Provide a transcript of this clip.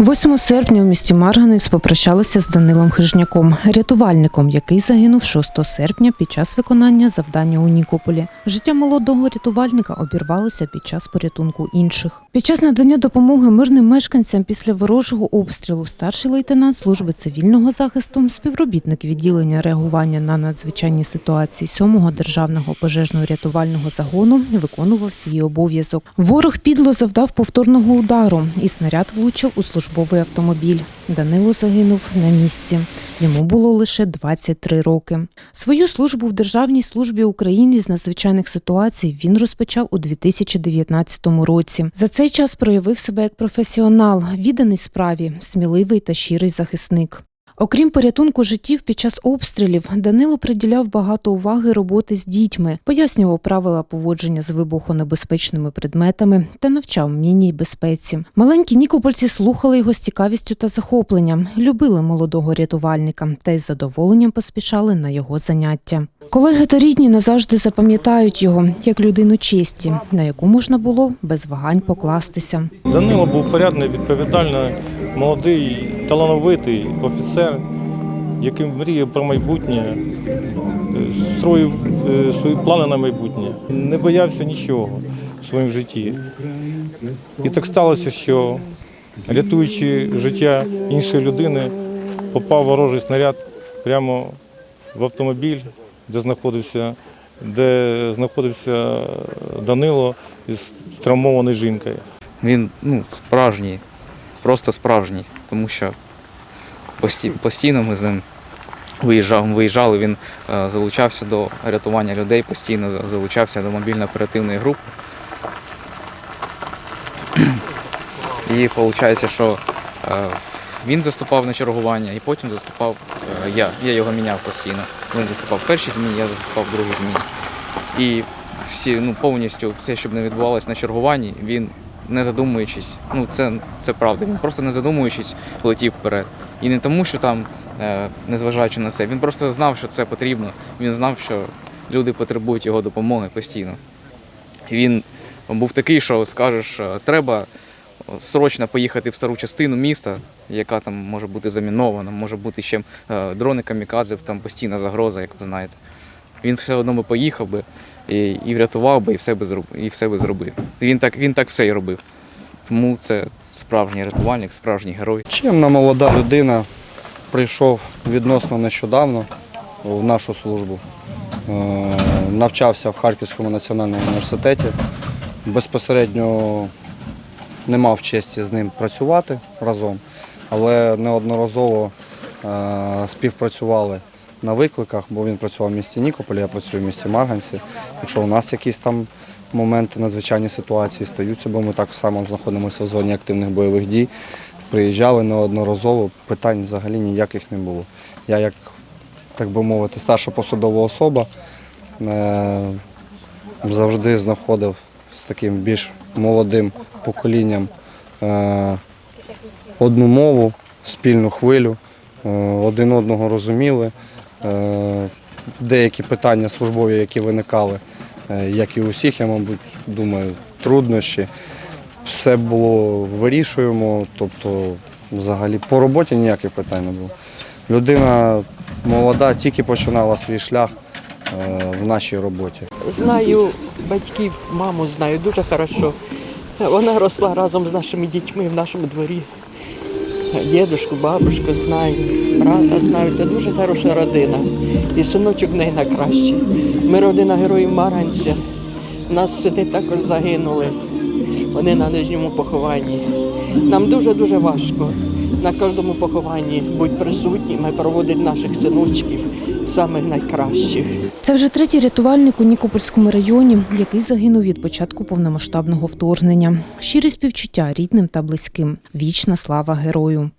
8 серпня у місті Марганець попрощалися з Данилом Хижняком, рятувальником, який загинув 6 серпня під час виконання завдання у Нікополі. Життя молодого рятувальника обірвалося під час порятунку інших. Під час надання допомоги мирним мешканцям після ворожого обстрілу старший лейтенант служби цивільного захисту, співробітник відділення реагування на надзвичайні ситуації 7-го державного пожежно-рятувального загону виконував свій обов'язок. Ворог підло завдав повторного удару, і снаряд влучив у службовий автомобіль. Данило загинув на місці. Йому було лише 23 роки. Свою службу в Державній службі України з надзвичайних ситуацій він розпочав у 2019 році. За цей час проявив себе як професіонал, відданий справі, сміливий та щирий захисник. Окрім порятунку життів під час обстрілів, Данило приділяв багато уваги роботи з дітьми, пояснював правила поводження з вибухонебезпечними предметами та навчав мінній безпеці. Маленькі нікопольці слухали його з цікавістю та захопленням, любили молодого рятувальника та із задоволенням поспішали на його заняття. Колеги та рідні назавжди запам'ятають його як людину честі, на яку можна було без вагань покластися. Данило був порядний, відповідальний, молодий, талановитий офіцер, який мріяв про майбутнє, е, строїв е, свої плани на майбутнє, не боявся нічого в своєму житті. І так сталося, що рятуючи життя іншої людини, попав ворожий снаряд прямо в автомобіль, де знаходився, де знаходився Данило із травмованою жінкою. Він ну, справжній, просто справжній, тому що пості- постійно ми з ним виїжджав, виїжджали, він е, залучався до рятування людей, постійно залучався до мобільно-оперативної групи. І виходить, що е, він заступав на чергування, і потім заступав е, я. Я його міняв постійно. Він заступав в першій зміні, я заступав в другій зміні. І всі, ну, повністю все, щоб не відбувалося на чергуванні, він не задумуючись, ну це, це правда. Він просто не задумуючись летів вперед. І не тому, що там, е, незважаючи на це, він просто знав, що це потрібно. Він знав, що люди потребують його допомоги постійно. Він був такий, що скажеш, е, треба срочно поїхати в стару частину міста, яка там може бути замінована, може бути ще е, дрони камікадзе, там постійна загроза, як ви знаєте. Він все одно би поїхав би і, і врятував би, і все би зробив. І все би зробив. Він так, він так все і робив. Тому це справжній рятувальник, справжній герой. Чимна молода людина прийшов відносно нещодавно в нашу службу. Е, Навчався в Харківському національному університеті. Безпосередньо не мав честі з ним працювати разом, але неодноразово е, співпрацювали на викликах, бо він працював в місті Нікополі, я працюю в місті Марганці. Якщо у нас якісь там моменти надзвичайні ситуації стаються, бо ми так само знаходимося в зоні активних бойових дій. Приїжджали неодноразово, питань взагалі ніяких не було. Я, як так би мовити, старша посадова особа, е, завжди знаходив з таким більш молодим поколінням е, одну мову, спільну хвилю, е, один одного розуміли. Е, Деякі питання службові, які виникали, е, як і у всіх, я, мабуть, думаю, труднощі. Все було вирішуємо, тобто взагалі по роботі ніяких питань не було. Людина молода, тільки починала свій шлях е, в нашій роботі. Знаю батьків, маму знаю дуже хорошо. Вона росла разом з нашими дітьми в нашому дворі. Дідушку, бабушку знаю, брата знаю. Це дуже хороша родина. І синочок в неї найкращий. Ми родина героїв Маранця. Нас сини також загинули. Вони на нижньому похованні. Нам дуже-дуже важко на кожному похованні бути присутніми, проводити наших синочків, самих найкращих. Це вже третій рятувальник у Нікопольському районі, який загинув від початку повномасштабного вторгнення. Щирі співчуття рідним та близьким. Вічна слава герою.